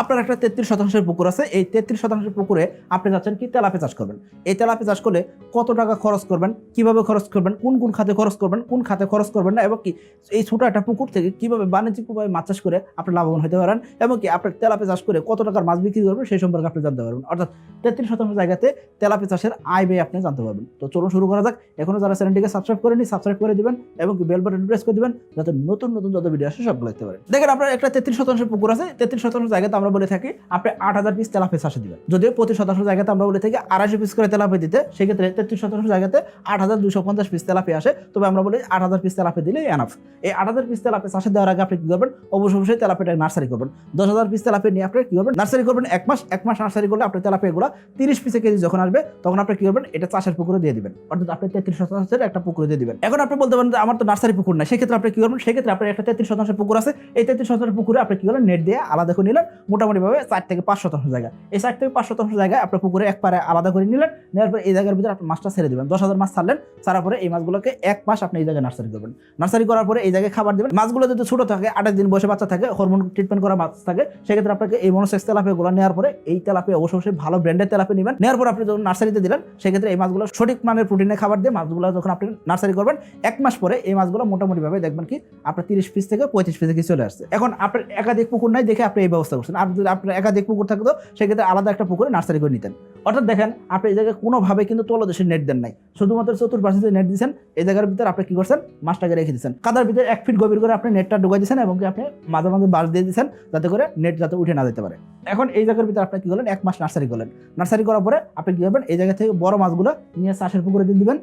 আপনার একটা তেত্রিশ শতাংশের পুকুর আছে, এই তেত্রিশ শতাংশের পুকুরে আপনি যাচ্ছেন কি তেলাপে চাষ করবেন? এই তেলাপে চাষ করলে কত টাকা খরচ করবেন? কীভাবে খরচ করবেন? কোন কোন খাতে খরচ করবেন? কোন খাতে খরচ করবেন না? এবং কি এই ছোটো একটা পুকুর থেকে কীভাবে বাণিজ্যিকভাবে মাছ চাষ করে আপনি লাভবান হতে পারেন? এবং কি আপনার তেলাপে চাষ করে কত টাকার মাছ বিক্রি করবেন সেই সম্পর্কে আপনি জানতে পারবেন। অর্থাৎ তেত্রিশ শতাংশ জায়গাতে তেলাপি চাষের আয় ব্যয় আপনি জানতে পারবেন। তো চলুন শুরু করা যাক। এখনও যারা চ্যানেলটিকে সাবস্ক্রাইব করেনি সাবস্ক্রাইব করে দিবেন এবং কি বাটন প্রেস করে দিবেন যাতে নতুন নতুন যত ভিডিও আসে সবগুলো দেখতে পারেন। দেখেন আপনার একটা তেত্রিশ শতাংশ পুকুর আছে, তেত্রিশ শতাংশ জায়গাতে আমরা বলে থাকি, আপনি আট হাজার পিস তেলাপি চাষে দিবেন। যদিও প্রতি শতাংশ জায়গাতে আমরা বলে থাকি আড়াইশো পিস করে তেলাপি দিতে, সেক্ষেত্রে তেত্রিশ শতাংশ জায়গাতে আট হাজার দুশো পঞ্চাশ পিস তেলাপি আসে। তবে আমরা বলি আট হাজার পিস তেলাপি দিলে এনাফ এই আট হাজার পিস তেলাপি চাষে দেওয়ার আগে আপনি কি করবেন? অবশ্যই অবশ্যই তেলাপিটা নার্সারি করবেন। দশ হাজার পিস তেলাপি নিয়ে আপনি কি করবেন? নার্সারি করবেন এক মাস এক মাস নার্সারি করলে আপনি তেলাপি এগুলো তিরিশ পিসে কেজি যখন আসবে, তখন আপনি কি করবেন? এটা চাষের পুকুরে দিয়ে দিবেন। অর্থাৎ আপনি তেত্রিশ শতাংশের একটা পুকুরে দিয়ে দিবেন। এখন আপনি বলতে পারেন আমার তো নার্সারি পুকুর নাই, সেক্ষেত্রে আপনি কি করবেন? সেক্ষেত্রে আপনার একটা তেত্রিশ শতাংশের পুকুর আছে। এই তেত্রিশ শতাংশের পুকুরে আপনি কি করবেন নেট দিয়ে আলাদা করে নিলেন। মোটামুটিভাবে চার থেকে পাঁচ শতাংশ জায়গা। এই চার থেকে পাঁচ শতাংশ জায়গায় আপনার পুকুরে এক পারে আলাদা করে নিলেন, নেওয়ার পরে এই জায়গার ভিতরে আপনি মাছটা ছেড়ে দেবেন। দশ হাজার মাছ ছাড়লেন, ছাড়ার পরে এই মাছগুলোকে এক মাস আপনি এই জায়গায় নার্সারি করবেন। নার্সারি করার পরে এই জায়গায় খাবার দেবেন। মাছগুলো যদি ছোট থাকে আঠাশ দিন বসে বাচ্চা থাকে হরমোন ট্রিটমেন্ট করা মাছ থাকে, সেক্ষেত্রে আপনাকে এই মনোসেক্স তেলাপিগুলো নেওয়ার পরে এই তেলাপি অবশ্যই অবশ্যই ভালো ব্র্যান্ডের তেলাপি নেবেন। নেওয়ার পর আপনি যখন নার্সারিতে দিলেন, সেক্ষেত্রে এই মাছগুলো সঠিক মানের প্রোটিনের খাবার দিয়ে মাছগুলো যখন আপনি নার্সারি করবেন, এক মাস পরে এই মাছগুলো মোটামুটিভাবে দেখবেন কি, আপনার তিরিশ পিস থেকে পঁয়ত্রিশ পিসে কি চলে আসছে। এখন আপনার একাধিক পুকুর নাই দেখে আপনি এই ব্যবস্থা করছেন। আর যদি আপনার একাধিক পুকুর থাকতো সেক্ষেত্রে আলাদা একটা পুকুরে নার্সারি করে নিতেন। অর্থাৎ দেখেন, আপনি এই জায়গায় কোনোভাবে কিন্তু তলদেশের নেট দেন নাই। শুধুমাত্র চতুর্পাশে যে নেট দিয়েছেন এই জায়গার ভিতরে আপনি কি করছেন? মাছটাকে রেখে দিচ্ছেন কাদার ভিতরে এক ফিট গভীর করে আপনি নেটটা ঢুকাই দিচ্ছেন এবং আপনি মাঝে মাঝে বাস দিয়ে দিচ্ছেন যাতে করে নেট যাতে উঠে না যেতে পারে। এখন এই জায়গার ভিতরে আপনি কি করলেন? এক মাস নার্সারি করলেন। নার্সারি করার পরে আপনি কি করবেন? এই জায়গা থেকে বড় মাছগুলো নিয়ে চাষের পুকুরে দিয়ে দিবেন।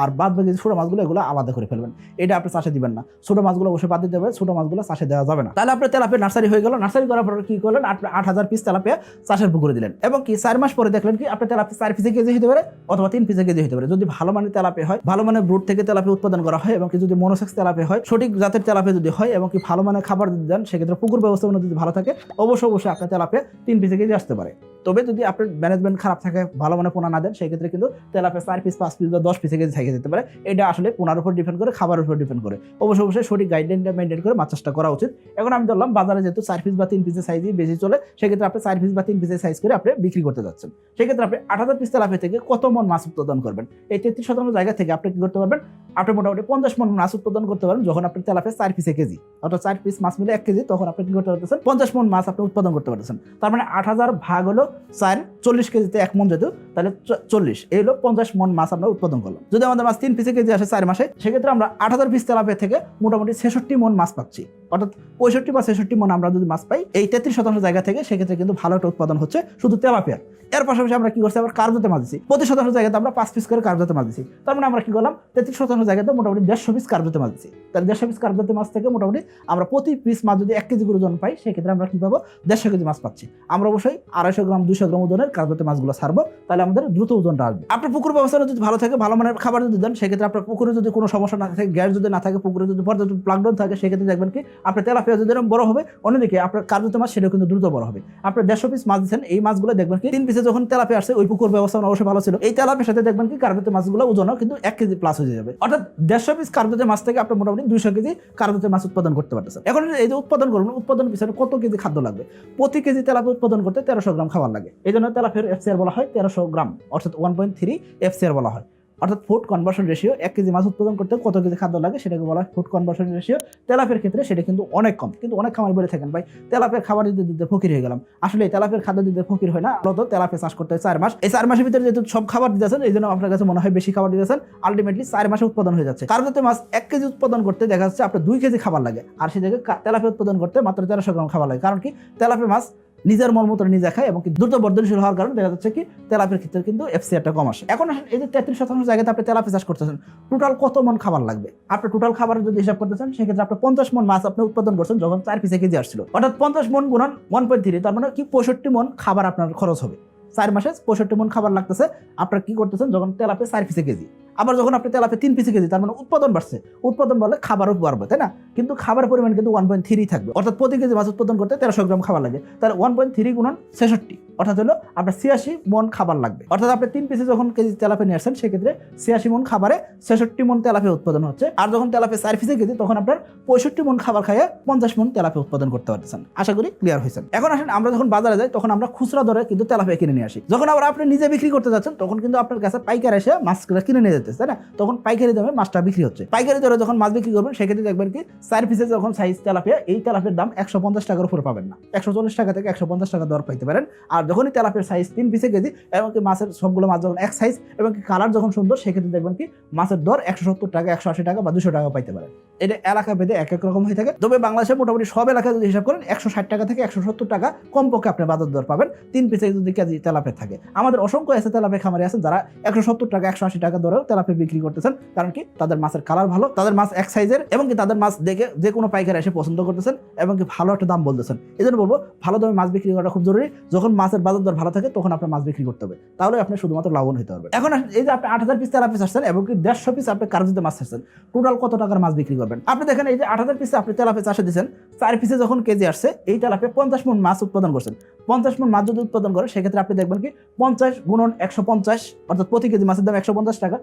আর বাদ বাকি ছোটো মাছগুলো, এগুলো আলাদা করে ফেলবেন। এটা আপনি চাষে দিবেন না। ছোটো মাছগুলো অবশ্যই বাদ দিতে হবে, ছোটো মাছগুলো চাষে দেওয়া যাবে না। তাহলে আপনার তেলাপে নার্সারি হয়ে গেল। নার্সারি করার পরে কি করলেন? আপনি আট হাজার পিস তেলাপে চাষের পুকুরে দিলেন। এবং কি চার মাস পরে দেখলেন কি আপনার তেলাপি চার পিসে কেজি হতে পারে অথবা তিন পিসে কেজি হতে পারে। যদি ভালো মানের তেলাপে হয়, ভালো মানের ব্রুট থেকে তেলাপি উৎপাদন করা হয় এবং কি যদি মনোসেক্স তেলাপে হয়, সঠিক জাতের তেলাপে যদি হয় এবং কি ভালো মানের খাবার যদি দেন, সেক্ষেত্রে পুকুর ব্যবস্থাপনা যদি ভালো থাকে, অবশ্যই অবশ্যই আপনার তেলাপে তিন পিসে কেজি আসতে পারে। তবে যদি আপনার ম্যানেজমেন্ট খারাপ থাকে, ভালো মানে পোনা না দেন, সেক্ষেত্রে কিন্তু তেলাপে চার পিস পাঁচ পিস বা দশ পিসে কেজি যেতে পারে। এটা আসলে পোনার উপর ডিপেন্ড করে, খাবারের উপর ডিপেন্ড করে। অবশ্যই অবশ্যই সঠিক গাইডলাইনটা মেনটেন করে মাছ চাষটা করা উচিত। এখন আমি ধরলাম, বাজারে যেহেতু চার পিস বা তিন পিসের সাইজই বেশি চলে, সেক্ষেত্রে আপনি চার পিস বা তিন পিসের সাইজ করে আপনি বিক্রি করতে যাচ্ছেন। সেক্ষেত্রে আপনি আট হাজার পিস তেলাপি থেকে কত মন মাছ উৎপাদন করবেন? এই তেত্রিশ শতাংশ জায়গা থেকে আপনি কি করতে পারবেন? আপনি মোটামুটি পঞ্চাশ মন মাছ উৎপাদন করতে পারেন যখন আপনি তেলাপে চার পিসে কেজি। অর্থাৎ চার পিস মাছ মিলে এক কেজি, তখন আপনি কি করতে পারতেছেন? পঞ্চাশ মন মাছ আপনি উৎপাদন করতে পারতেছেন। তার মানে আট হাজার ভাগ হলো চার, চল্লিশ কেজিতে এক মন যেত তাহলে চল্লিশ। এই হলো পঞ্চাশ মন মাছ আমরা উৎপাদন করলাম। যদি আমাদের মাছ তিন পিসে কেজি আসে চার মাসে, সেক্ষেত্রে আমরা আট হাজার পিস তেলাপিয়া থেকে মোটামুটি ছেষট্টি মন মাছ পাচ্ছি। অর্থাৎ পঁয়ষট্টি বা ছেষট্টি মন আমরা যদি মাছ পাই, এই তেত্রিশ শতাংশ জায়গা থেকে সেক্ষেত্রে কিন্তু ভালো একটা উৎপাদন হচ্ছে শুধু তেলাপিয়ার এর পাশাপাশি আমরা কি করছি? আবার কার্যতে মাছ দিচ্ছি প্রতি শতাংশ জায়গাতে আমরা পাঁচ পিস করে কার্যতে মাছ দিচ্ছি তার মানে আমরা কি করলাম? তেত্রিশ শতাংশ জায়গাতে মোটামুটি দেড়শো পিস কার্যতে মাছ দিচ্ছি তাহলে দেড়শো পিস কার্যতে মাছ থেকে মোটামুটি আমরা প্রতি পিস মাছ যদি এক কেজি করে ওজন পাই, সেক্ষেত্রে আমরা কি পাবো? দেড়শো কেজি মাছ পাচ্ছি। আমরা অবশ্যই আড়াইশো গ্রাম দুশো গ্রাম ওজনের কার্যতে মাছগুলো ছাড়বো। তাহলে আমাদের দ্রুত ওজনটা আসবে। আপনার পুকুর ব্যবস্থা যদি ভালো থাকে, ভালো মানের খাবার যদি দেন, সেক্ষেত্রে আপনার পুকুরে যদি কোনো সমস্যা না থাকে, গ্যাস যদি না থাকে, পুকুরে যদি পর্যাপ্ত প্লাগডন থাকে, সেক্ষেত্রে দেখবেন কি আপনার তেলাপিয়া যদি এরকম বড় হবে, অন্যদিকে আপনার কার্যত মাছ সেটাও কিন্তু দ্রুত বড় হবে। আপনার দেড়শো পিস মাছ দিচ্ছেন, এই মাছগুলো দেখবেন কি, তিন পিসে যখন তেলাপি আসছে, ওই পুকুর ব্যবস্থা অবশ্যই ভালো ছিল। এই তেলাপির সাথে দেখবেন কি, কার্যত মাছগুলো ওজনও কিন্তু এক কেজি প্লাস হয়ে যাবে। অর্থাৎ দেড়শো পিস কার্যত মাছ থেকে আপনি মোটামুটি দুইশো কেজি কার্যত মাছ উৎপাদন করতে পারতেছেন। এখন এই যে উৎপাদন করবেন উৎপাদন পিছনে কত কেজি খাদ্য লাগবে? প্রতি কেজি তেলাপি উৎপাদন করতে তেরোশো গ্রাম খাবার লাগে। এই জন্য তেলাপির এফসিআর বলা হয় তেরোশো গ্রাম, অর্থাৎ ওয়ান পয়েন্ট থ্রি এফসিআর বলা হয়। অর্থাৎ ফুড কনভার্সন রেশিও এক কেজি মাছ উৎপাদন করতে কত কেজি খাদ্য লাগে সেটাকে বলা হয় ফুড কনভার্সন রেশিও তেলাপের ক্ষেত্রে সেটা কিন্তু অনেক কম, কিন্তু অনেক খামার বলে থাকেন, ভাই তেলাপের খাবার দিতে দিতে ফকির হয়ে গেলাম। আসলে তেলাপের খাদ্য দিতে ফকির হয় না, মূলত তেলাপে চাষ করতে হয় চার মাস। এই চার মাসের ভিতরে যেহেতু সব খাবার দিতেছেন, এই জন্য আপনার কাছে মনে হয় বেশি খাবার দিতেছেন। আলটিমেটলি চার মাসে উৎপাদন হয়ে যাচ্ছে। কারণ মাছ এক কেজি উৎপাদন করতে দেখা যাচ্ছে আপনার দুই কেজি খাবার লাগে, আর সেই জায়গায় কা- উৎপাদন করতে মাত্র তেরোশো গ্রাম খাবার লাগে। কারণ কি? তেলাপি মাছ নিজের মলমূত্র নিজে খায় এবং দ্রুত বর্ধনশীল হওয়ার কারণে দেখা যাচ্ছে কি তেলাপের ক্ষেত্রে কিন্তু এফসিআরটা কম আসে। এখন এই যে তেত্রিশ শতাংশ জায়গাতে আপনি তেলাপি চাষ করতেছেন টোটাল কত মন খাবার লাগবে? আপনি টোটাল খাবার যদি হিসাব করতেছেন, সেক্ষেত্রে আপনি পঞ্চাশ মন মাছ আপনি উৎপাদন করছেন যখন চার পিসে কেজি আসছিল। অর্থাৎ পঞ্চাশ মন গুণন ওয়ান পয়েন্ট থ্রি তার মানে কি পঁয়ষট্টি মন খাবার আপনার খরচ হবে। চার মাসে পঁয়ষট্টি মন খাবার লাগতেছে, আপনার কি করতেছেন? যখন তেলাপে চার পিসে কেজি, আবার যখন আপনি তেলাপে তিন পিসে কেজি, তার মানে উৎপাদন বাড়ছে। উৎপাদন বাড়লে খাবারও বাড়বে, তাই না? কিন্তু খাবার পরিমাণ কিন্তু ওয়ান পয়েন্ট থ্রি থাকবে। অর্থাৎ প্রতি কেজি মাছ উৎপাদন করতে তেরোশো গ্রাম খাবার লাগে। তাহলে ওয়ান পয়েন্ট থ্রি গুণন ছেষট্টি। অর্থাৎ হলো আপনার ছিয়াশি মন খাবার লাগবে। অর্থাৎ আপনি তিন পিসে যখন কেজি তেলাপে নিয়ে আসছেন, সেক্ষেত্রে ছিয়াশি মন খাবারে ছেষট্টি মন তেলাপে উৎপাদন হচ্ছে। আর যখন তেলাপে চার পিসে কেজি, তখন আপনার পঁয়ষট্টি মন খাবার খাইয়ে পঞ্চাশ মন তেলাপে উৎপাদন করতে পারতেছেন। আশা করি ক্লিয়ার হয়েছেন। এখন আসেন, আমরা যখন বাজারে যাই, তখন আমরা খুচরা দরে কিন্তু তেলাপে কিনে নিয়ে আসি। যখন আবার আপনি নিজে বিক্রি করতে যাচ্ছেন, তখন কিন্তু আপনার কাছে পাইকার এসে মাছটা কিনে নিয়ে যেতেছে, তাই না? তখন পাইকারি দামে মাছটা বিক্রি হচ্ছে। পাইকারি দরে যখন মাছ বিক্রি করবেন, সেক্ষেত্রে দেখবেন কি, চার পিসে যখন সাইজ তেলাপিয়া, এই তেলাপের দাম একশো পঞ্চাশ টাকার উপরে পাবেন না। একশো চল্লিশ টাকা থেকে একশো পঞ্চাশ টাকা দর পাইতে পারেন। আর যখনই তেলাপের সাইজ তিন পিসে কেজি, এবং কি মাছের সবগুলো মাছ যখন এক সাইজ এবং কালার যখন সুন্দর, সেক্ষেত্রে দেখবেন কি মাছের দর একশো সত্তর টাকা, একশো আশি টাকা বা দুশো টাকা পাইতে পারেন এটা এলাকা ভেদে এক এক রকম হয়ে থাকে। তবে বাংলাদেশে মোটামুটি সব এলাকায় যদি হিসাব করেন, একশো ষাট টাকা থেকে একশো সত্তর টাকা কমপক্ষে আপনি বাজার দর পাবেন। তিন পিসে যদি কেজি তেলাপে থাকে। আমাদের অসংখ্য এসে তেলাপে খামারে আছেন যারা একশো সত্তর টাকা, একশো আশি টাকা দরেও তেলাপে বিক্রি করতেছেন। কারণ কি তাদের মাছের কালার ভালো, তাদের মাছ এক সাইজের এবং কি তাদের মাছ দেখে যে কোনো পাইকার এসে পছন্দ করতেছেন, এবং কি ভালো একটা দাম বলতেছেন। এই জন্য বলব, ভালো দামে মাছ বিক্রি করাটা খুব জরুরি। যখন মাছের বাজার দর ভালো থাকে, তখন আপনার মাছ বিক্রি করতে হবে। তাহলে আপনি শুধুমাত্র লাভবান হতে পারবেন। এখন এই যে আপনি আট হাজার পিস তেলাপি আসছেন এবং কি দেড়শো পিস আপনি কারজিতে মাছ ছাড়ছেন টোটাল কত টাকার মাছ বিক্রি করবেন? আপনি দেখেন এই যে আট হাজার পিসে আপনি তেলাপি চাষে দিচ্ছেন চার পিসে যখন কেজি আসছে, এই তেলাপে পঞ্চাশ মন মাছ উৎপাদন করছেন। পঞ্চাশ মন মাছ যদি উৎপাদন করেন, সেক্ষেত্রে আপনি দেখবেন কি পঞ্চাশ গুণন একশো পঞ্চাশ, অর্থাৎ প্রতি কেজি মাছের দাম একশো পঞ্চাশ টাকা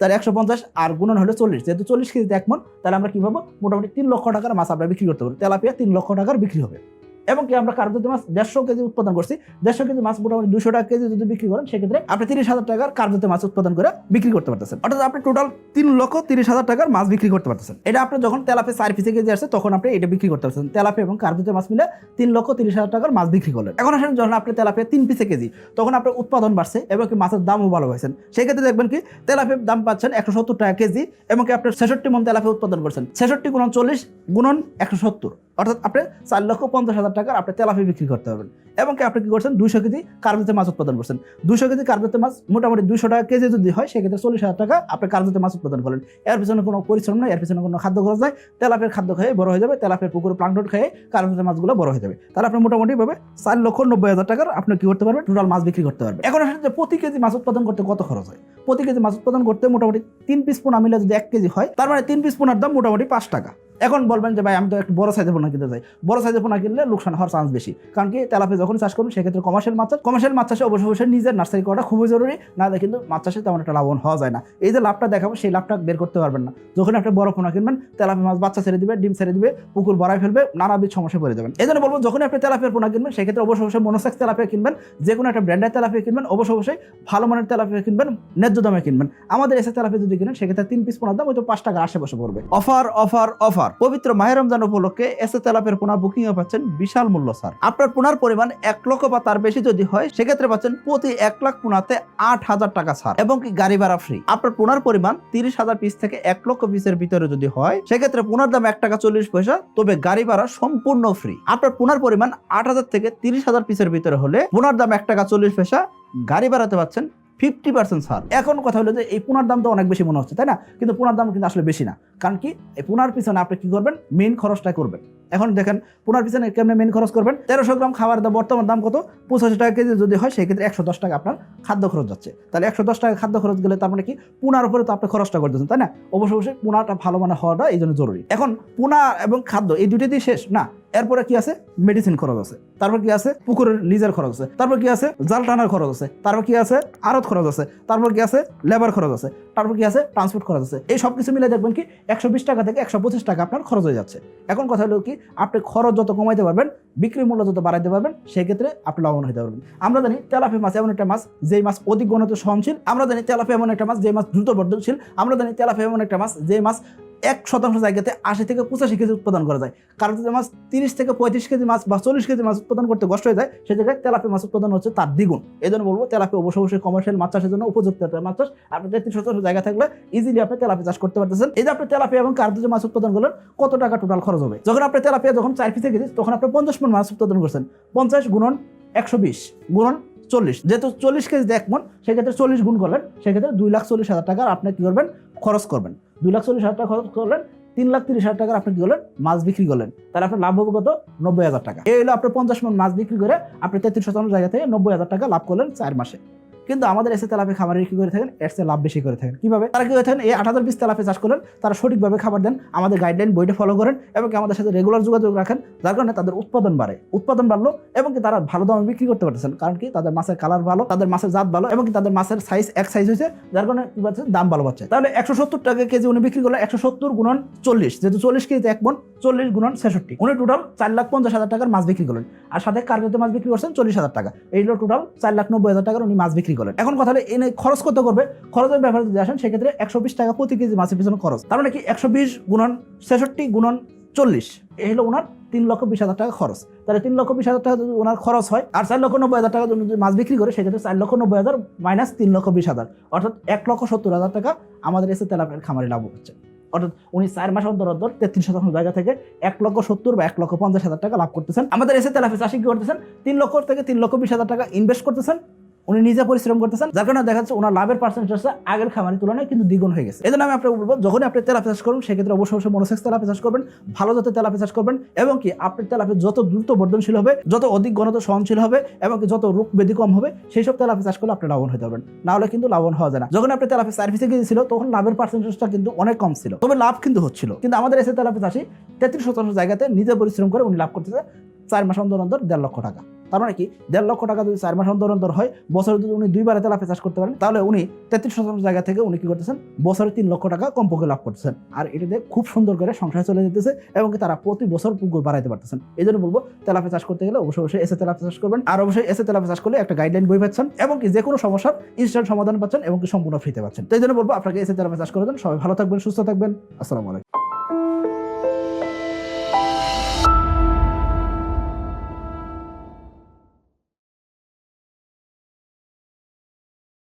তার একশো পঞ্চাশ আর গুণন হলো চল্লিশ। যেহেতু চল্লিশ কেজিতে এক মন, তাহলে আমরা কি পাবো মোটামুটি তিন লক্ষ টাকার মাছ আমরা বিক্রি করতে পারব। তেলাপিয়া তিন লক্ষ টাকার বিক্রি হবে। এবং কি আমরা কার্যত মাছ? দেড়শো কেজি উৎপাদন করছি। দেড়শো কেজি মাছ মোটামুটি দুশো টাকা কেজি যদি বিক্রি করেন, সেক্ষেত্রে আপনি তিরিশ হাজার টাকার কার্যত মাছ উৎপাদন করে বিক্রি করতে পারতেছেন। অর্থাৎ আপনি টোটাল তিন লক্ষ তিরিশ হাজার টাকার মাছ বিক্রি করতে পারতেছেন। এটা আপনি যখন তেলাপে চার পিসে কেজি আসছে, তখন আপনি এটা বিক্রি করতে পারছেন তেলাপে এবং কার্যত মাছ মিলে তিন লক্ষ তিরিশ হাজার টাকার মাছ বিক্রি করলেন। এখন আসেন যখন আপনি তেলাপে তিন পিসে কেজি, তখন আপনার উৎপাদন বাড়ছে এবং কি মাছের দামও ভালো হয়েছেন। সেক্ষেত্রে দেখবেন কি তেলাপের দাম পাচ্ছেন একশো সত্তর টাকা কেজি এবং কি আপনার ছেষট্টি মন তেলাপে উৎপাদন করছেন। ছেষট্টি গুণন চল্লিশ গুণন একশো সত্তর। অর্থাৎ আপনি চার লক্ষ পঞ্চাশ হাজার টাকার আপনি তেলাপি বিক্রি করতে পারবেন। এবং কি আপনি কি করছেন? দুইশো কেজি কার্বিতে মাছ উৎপাদন করছেন। দুইশো কেজি কার্বিতে মাছ মোটামুটি দুইশো টাকা কেজি যদি হয়, সেক্ষেত্রে চল্লিশ হাজার টাকা আপনি কার্বিতে মাছ উৎপাদন করেন এর পিছনে কোনো পরিশ্রম নয় এর পিছনে কোনো খাদ্য খরচ নাই। তেলাপের খাদ্য খেয়ে বড় হয়ে যাবে তেলাপের পুকুরে প্লান্টন খেয়ে কার্বিতে মাছগুলো বড় হয়ে যাবে। তাহলে আপনি মোটামুটি ভাবে চার লক্ষ নব্বই হাজার টাকার আপনি কি করতে পারবেন? টোটাল মাছ বিক্রি করতে পারবেন। এখন আসলে প্রতি কেজি মাছ উৎপাদন করতে কত খরচ হয়? প্রতি কেজি মাছ উৎপাদন করতে মোটামুটি তিন পিস পোনা মিলে যদি এক কেজি হয়, তার মানে তিন পিস পোনার দাম মোটামুটি পাঁচ টাকা। এখন বলবেন যে, ভাই, আমি তো একটু বড় সাইজের পোনা কিনতে চাই। বড় সাইজের পোনা কিনলে লোকসান হওয়ার চান্স বেশি। কারণ কি? তেলাপে যখন চাষ করুন সেক্ষেত্রে কমার্শিয়াল মাছ কমার্শিয়াল মাছ চাষে অবশ্যই অবশ্যই নিজের নার্সারি করাটা খুবই জরুরি। না হলে কিন্তু মাছ চাষে তেমন একটা লাভবান হওয়া যায় না। এই যে লাভটা দেখাবো, সেই লাভটা বের করতে পারবেন না। যখন আপনি বড় পোনা কিনবেন তেলাপি মাছ বাচ্চা ছেড়ে দিবে, ডিম ছেড়ে দিবে, পুকুর বড়াই ফেলবে, নানাবিধ সমস্যা পড়ে যাবেন। এই জন্য বলব যখন আপনি তেলাপিয়ার পোনা কিনবেন, সেক্ষেত্রে অবশ্যই অবশ্যই মনোসেক্স তেলাপিয়া কিনবেন যে কোনো একটা ব্র্যান্ডের তেলাপিয়া কিনবেন, অবশ্যই অবশ্যই ভালো মানের তেলাপিয়া কিনবেন, ন্যায্য দামে কিনবেন। আমাদের এসে তেলাপিয়া যদি কিনেন, সেক্ষেত্রে তিন পিস পোনার দাম হয়তো পাঁচ টাকার আশেপাশে পড়বে। অফার অফার অফার পবিত্র মাহের রমজান উপলক্ষে এসে তেলাপের পোনা বুকিং এ পাচ্ছেন বিশাল মূল্য, স্যার। আপনার পোনার পরিমাণ এক লক্ষ বা তার বেশি যদি হয়, সেক্ষেত্রে পাচ্ছেন প্রতি এক লাখ পোনাতে আট হাজার টাকা ছাড় এবং কি গাড়ি ভাড়া ফ্রি আপনার পোনার পরিমাণ তিরিশ হাজার পিস থেকে এক লক্ষ পিসের ভিতরে যদি হয়, সেক্ষেত্রে পোনার দাম এক টাকা চল্লিশ পয়সা, তবে গাড়ি ভাড়া সম্পূর্ণ ফ্রি আপনার পোনার পরিমাণ আট হাজার থেকে তিরিশ হাজার পিসের ভিতরে হলে পোনার দাম এক টাকা চল্লিশ পয়সা, গাড়ি ভাড়াতে পাচ্ছেন ফিফটি পার্সেন্ট ছাড়। এখন কথা হলো যে এই পুনার দাম তো অনেক বেশি মনে হচ্ছে, তাই না? কিন্তু পুনার দাম কিন্তু আসলে বেশি না। কারণ কি? এই পুনার পিছনে আপনি কি করবেন? মেন খরচটা করবেন। এখন দেখেন, পুনার পিছনে কেমনে মেন খরচ করবেন? তেরোশো গ্রাম খাবার দাম বর্তমান দাম কত? পঁচাশি টাকা কেজি যদি হয়, সেক্ষেত্রে একশো দশ টাকা আপনার খাদ্য খরচ যাচ্ছে। তাহলে একশো দশ টাকা খাদ্য খরচ গেলে তার মানে কি? পুনার উপরে তো আপনি খরচটা করতেছেন, তাই না? অবশ্যই অবশ্যই পুনাটা ভালো মানে হওয়াটা এই জন্য জরুরি। এখন পুনা এবং খাদ্য এই দুটি দিয়ে শেষ, না? এরপরে কি আছে? মেডিসিন খরচ আছে। তারপর কি আছে? পুকুরের লিজার খরচ আছে। তারপর কি আছে? জাল টানার খরচ আছে। তারপর কি আছে? আড়ত খরচ আছে। তারপর কি আছে? লেবার খরচ আছে। তারপর কি আছে? ট্রান্সপোর্ট খরচ আছে। এই সব কিছু মিলে দেখবেন কি, একশো বিশ টাকা থেকে একশো পঁচিশ টাকা আপনার খরচ হয়ে যাচ্ছে। এখন কথা হলো কি, আপনি খরচ যত কমাইতে পারবেন, বিক্রি মূল্য যত বাড়াইতে পারবেন, সেক্ষেত্রে আপনি লাভবান হতে পারবেন। আমরা জানি তেলাপি মাছ এমন একটা মাছ, যেই মাছ অধিক গণত সহনশীল আমরা জানি তেলাপি এমন একটা মাছ যে মাছ দ্রুত বর্ধনশীল। আমরা জানি তেলাপি এমন একটা মাছ যে মাছ এক শতাংশ জায়গাতে আশি থেকে পঁচাশি কেজি উৎপাদন করা যায়। কারণ যে মাছ তিরিশ থেকে পঁয়ত্রিশ কেজি মাছ বা চল্লিশ কেজি মাছ উৎপাদন করতে কষ্ট হয়ে যায় সে জায়গায় তেলাপি মাছ উৎপাদন হচ্ছে তার দ্বিগুণ। এই জন্য বলব তেলাপি অবশ্যই অবশ্যই কমার্শিয়াল মাছ চাষের জন্য উপযুক্ত একটা মাছ চাষ। আপনি তেত্রিশ শতাংশ জায়গা থাকলে ইজিলি আপনি তেলাপি চাষ করতে পারতেছেন। এই যে আপনি তেলাপি এবং কার্যজ মাছ উৎপাদন করলেন, কত টাকা টোটাল খরচ হবে? যখন আপনি তেলাপিয়া যখন চার পিসে কেজি, তখন আপনি পঞ্চাশ মন মাছ উৎপাদন করছেন। পঞ্চাশ গুণন একশো বিশ, গুণন চল্লিশ। যেহেতু চল্লিশ কেজি এক মন, সেক্ষেত্রে চল্লিশ গুণ করলেন, সেক্ষেত্রে দুই লাখ চল্লিশ হাজার টাকার আপনি কি করবেন? খরচ করবেন। দুই লাখ চল্লিশ হাজার টাকা খরচ করলেন, তিন লাখ তিরিশ হাজার টাকার আপনি কি করলেন? মাছ বিক্রি করলেন। তাহলে আপনার লাভ হবে কত? নব্বই হাজার টাকা। এই হলো আপনার পঞ্চাশ মন মাছ বিক্রি করে আপনি তেত্রিশ শতাংশ জায়গা থেকে নব্বই হাজার টাকা লাভ করলেন চার মাসে। কিন্তু আমাদের এসে তেলাপি খামারে কি করে থাকেন? এর লাভ বেশি করে থাকেন। কীভাবে? তারা কি করে থাকেন? এই আট হাজার পিস তেলাপি চাষ করেন তারা সঠিকভাবে খাবার দেন, আমাদের গাইডলাইন বইটা ফলো করেন এবং আমাদের সাথে রেগুলার যোগাযোগ রাখেন, যার কারণে তাদের উৎপাদন বাড়ে। উৎপাদন বাড়লো এবং কি তারা ভালো দামে বিক্রি করতে পারতেছেন। কারণ কি তাদের মাছের কালার ভালো, তাদের মাছের জাত ভালো এবং তাদের মাছের সাইজ এক সাইজ হয়েছে, যার কারণে দাম ভালো পাচ্ছে। তাহলে একশো সত্তর টাকা কেজি উনি বিক্রি করলে একশো সত্তর গুণন চল্লিশ। যেহেতু চল্লিশ কেজিতে এক মন, চল্লিশ গুণন ছেষট্টি। উনি টোটাল চার লাখ পঞ্চাশ হাজার টাকার মাছ বিক্রি করলেন। আর সাথে কার্গোতে মাছ বিক্রি করছেন? চল্লিশ হাজার টাকা। এই হলো টোটাল চার লাখ নব্বই হাজার টাকার উনি মাছ বিক্রি করলেন এখন কথা হলো, এনে খরচ কত করবে? খরচের ব্যাপারে যদি আসেন, সেক্ষেত্রে একশো বিশ টাকা প্রতি কেজি মাছের পিছনে খরচ। তার মানে কি, একশো বিশ গুণন ছেষট্টি গুণন চল্লিশ, এই হলো ওনার তিন লক্ষ বিশ হাজার টাকা খরচ। তাহলে তিন লক্ষ বিশ হাজার টাকা যদি ওনার খরচ হয়, আর চার লক্ষ নব্বই হাজার টাকা যদি মাছ বিক্রি করে, সেক্ষেত্রে চার লক্ষ নব্বই হাজার মাইনাস তিন লক্ষ বিশ হাজার, অর্থাৎ এক লক্ষ সত্তর হাজার টাকা আমাদের এসে তেলাপের খামারে লাভ হচ্ছে। অর্থাৎ উনি চার মাস অন্তর অন্তর তেত্রিশ শতাংশ জায়গা থেকে এক লক্ষ সত্তর বা এক লক্ষ পঞ্চাশ হাজার টাকা লাভ করতেছেন। আমাদের এসে তেলাপি চাষি কি করতেছেন? তিন লক্ষ থেকে তিন লক্ষ বিশ হাজার টাকা ইনভেস্ট করতেছেন। উনি নিজে পরিশ্রম করতেছেন, যার কারণে দেখা যাচ্ছে ওনার লাভের পার্সেন্টেজটা আগের খামারের তুলনায় কিন্তু দ্বিগুণ হয়ে গেছে। এই জন্য আমি আপনাকে বলব, যখনই আপনি তেলাপি চাষ করবেন সেক্ষেত্রে অবশ্যই অবশ্যই মনোসেক্স তেলাপি চাষ করবেন, ভালো জাতের তেলাপি চাষ করবেন, এবং কি আপনার তেলাপি যত দ্রুত বর্ধনশীল হবে, যত অধিক ঘনত্ব সহনশীল হবে, এবং যত রোগ ব্যাধি কম হবে, সেই সব তেলাপি চাষ করলে আপনি লাভবান হতে পারবেন। না হলে কিন্তু লাভবান হওয়া যায় না। যখন আপনি তেলাপি সার্ভিসে গিয়েছিল, তখন লাভের পার্সেন্টেজটা কিন্তু অনেক কম ছিল। তবে লাভ কিন্তু হচ্ছিল। কিন্তু আমাদের এসে তেলাপি চাষি তেত্রিশ শতাংশ জায়গাতে নিজে পরিশ্রম করে উনি লাভ করতেছে চার মাস অন্তর অন্তর দেড় লক্ষ টাকা। তার মানে কি, দেড় লক্ষ টাকা যদি চার মাস অন্তর অন্তর হয়, বছরে যদি উনি দুইবার তেলাপি চাষ করতে পারেন, তাহলে উনি তেত্রিশ শতাংশ জায়গা থেকে উনি কি করতেছেন? বছরে তিন লক্ষ টাকা কমপক্ষে লাভ করতেছেন। আর এটাতে খুব সুন্দর করে সংসার চলে যেতেছে এবং তারা প্রতি বছর পুকুর বাড়াইতে পারতেছেন। এই জন্য বলব তেলাপি চাষ করতে গেলে অবশ্যই অবশ্যই এসে তেলাপি চাষ করবেন। আর অবশ্যই এসে তেলাপি চাষ করলে একটা গাইডলাইন বই পাচ্ছেন এবং কি যে কোনো সমস্যার ইনস্ট্যান্ট সমাধান পাচ্ছেন এবং কি সম্পূর্ণ ফ্রিতে পাচ্ছেন। তো এই জন্য বলব, আপনাকে এসে তেলাপি চাষ করে দেন। সবাই ভালো থাকবেন, সুস্থ থাকবেন। আসসালামু আলাইকুম।